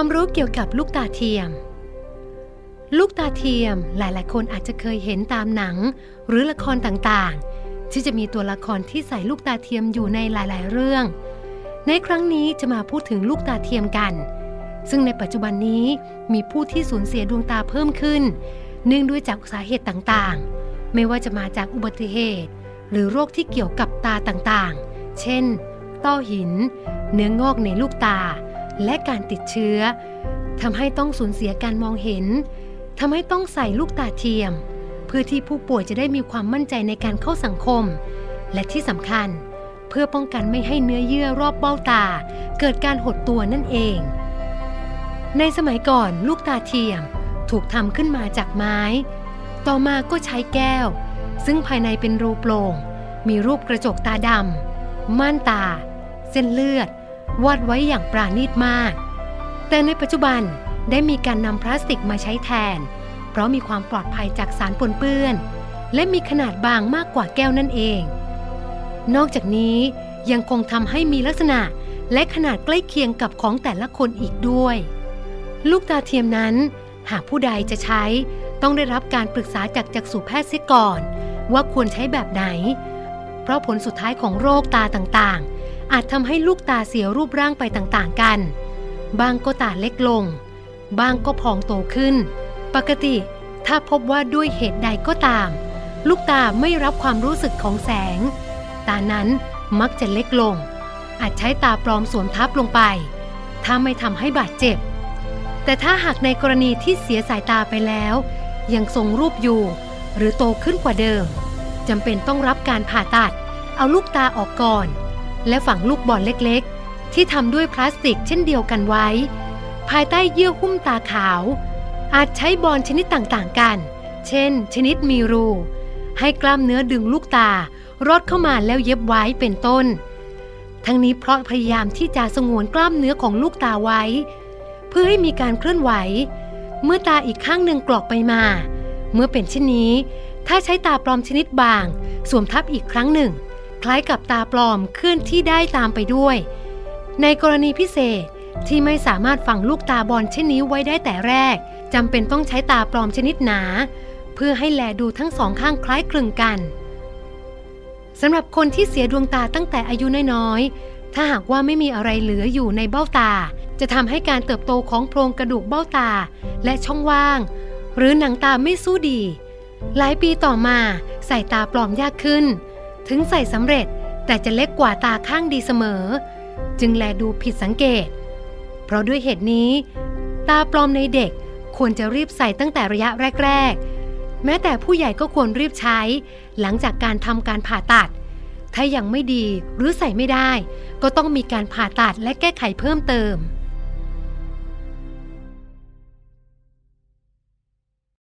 ความรู้เกี่ยวกับลูกตาเทียม ลูกตาเทียมหลายๆ คนอาจจะเคยเห็นตามหนัง หรือละครต่างๆ ที่จะมีตัวละครที่ใส่ลูกตาเทียมอยู่ในหลายๆ เรื่อง ในครั้งนี้จะมาพูดถึงลูกตาเทียมกัน ซึ่งในปัจจุบันนี้มีผู้ที่สูญเสียดวงตาเพิ่มขึ้น เนื่องด้วยจากสาเหตุต่างๆ ไม่ว่าจะมาจากอุบัติเหตุ หรือโรคที่เกี่ยวกับตาต่างๆ เช่น ต้อหิน เนื้องอกในลูกตา และการติดเชื้อทำให้ต้องสูญเสียการมองเห็นทำให้ต้องใส่ลูกตาเทียม เพื่อที่ผู้ป่วยจะได้มีความมั่นใจในการเข้าสังคม และที่สำคัญ เพื่อป้องกันไม่ให้เนื้อเยื่อรอบเบ้าตา เกิดการหดตัวนั่นเอง ในสมัยก่อนลูกตาเทียมถูกทำขึ้นมาจากไม้ ต่อมาก็ใช้แก้ว ซึ่งภายในเป็นรูโปร่งมีรูปกระจกตาดำม่านตา เส้นเลือด วาดไว้อย่างปราณีตมาก แต่ในปัจจุบันได้มีการนำพลาสติกมาใช้แทน เพราะมีความปลอดภัยจากสารปนเปื้อน และมีขนาดบางมากกว่าแก้วนั่นเอง นอกจากนี้ยังคงทำให้มีลักษณะและขนาดใกล้เคียงกับของแต่ละคนอีกด้วย ลูกตาเทียมนั้น หากผู้ใดจะใช้ต้องได้รับการปรึกษาจากจักษุแพทย์เสียก่อน ว่าควรใช้แบบไหน เพราะผลสุดท้ายของโรคตาต่างๆ อาจทำให้ลูกตาเสียรูปร่างไปต่างๆกัน บางก็ตาเล็กลง บางก็พองโตขึ้น ปกติถ้าพบว่าด้วยเหตุใดก็ตาม ลูกตาไม่รับความรู้สึกของแสง ตานั้นมักจะเล็กลง อาจใช้ตาปลอมสวมทับลงไป ถ้าไม่ทำให้บาดเจ็บ แต่ถ้าหากในกรณีที่เสียสายตาไปแล้ว ยังทรงรูปอยู่ หรือโตขึ้นกว่าเดิมจำเป็นต้องรับการผ่าตัด เอาลูกตาออกก่อน และฝังลูกบอลเล็กๆ ที่ทำด้วยพลาสติกเช่นเดียวกันไว้ ภายใต้เยื่อหุ้มตาขาว อาจใช้บอลชนิดต่างๆกัน เช่น ชนิดมีรู ให้กล้ามเนื้อดึงลูกตารอดเข้ามาแล้วเย็บไว้เป็นต้น ทั้งนี้เพราะพยายามที่จะสงวนกล้ามเนื้อของลูกตาไว้ เพื่อให้มีการเคลื่อนไหว เมื่อตาอีกข้างหนึ่งกรอกไปมา เมื่อเป็นเช่นนี้ ถ้าใช้ตาปลอมชนิดบาง สวมทับอีกครั้งหนึ่ง คล้ายกับตาปลอมเคลื่อนที่ได้ตามไปด้วย ในกรณีพิเศษที่ไม่สามารถฝังลูกตาบอลเช่นนี้ไว้ได้แต่แรกจำเป็นต้องใช้ตาปลอมชนิดหนา เพื่อให้แลดูทั้งสองข้างคล้ายคลึงกันสำหรับคนที่เสียดวงตาตั้งแต่อายุน้อยๆ ถ้าหากว่าไม่มีอะไรเหลืออยู่ในเบ้าตา จะทำให้การเติบโตของโพรงกระดูกเบ้าตา และช่องว่าง หรือหนังตาไม่สู้ดี หลายปีต่อมาใส่ตาปลอมยากขึ้น ถึงใส่สำเร็จแต่จะเล็กกว่าตาข้างดีเสมอ จึงแลดูผิดสังเกต เพราะด้วยเหตุนี้ ตาปลอมในเด็กควรจะรีบใส่ตั้งแต่ระยะแรก ๆ แม้แต่ผู้ใหญ่ก็ควรรีบใช้ หลังจากการทำการผ่าตัด ถ้ายังไม่ดีหรือใส่ไม่ได้ ก็ต้องมีการผ่าตัดและแก้ไขเพิ่มเติม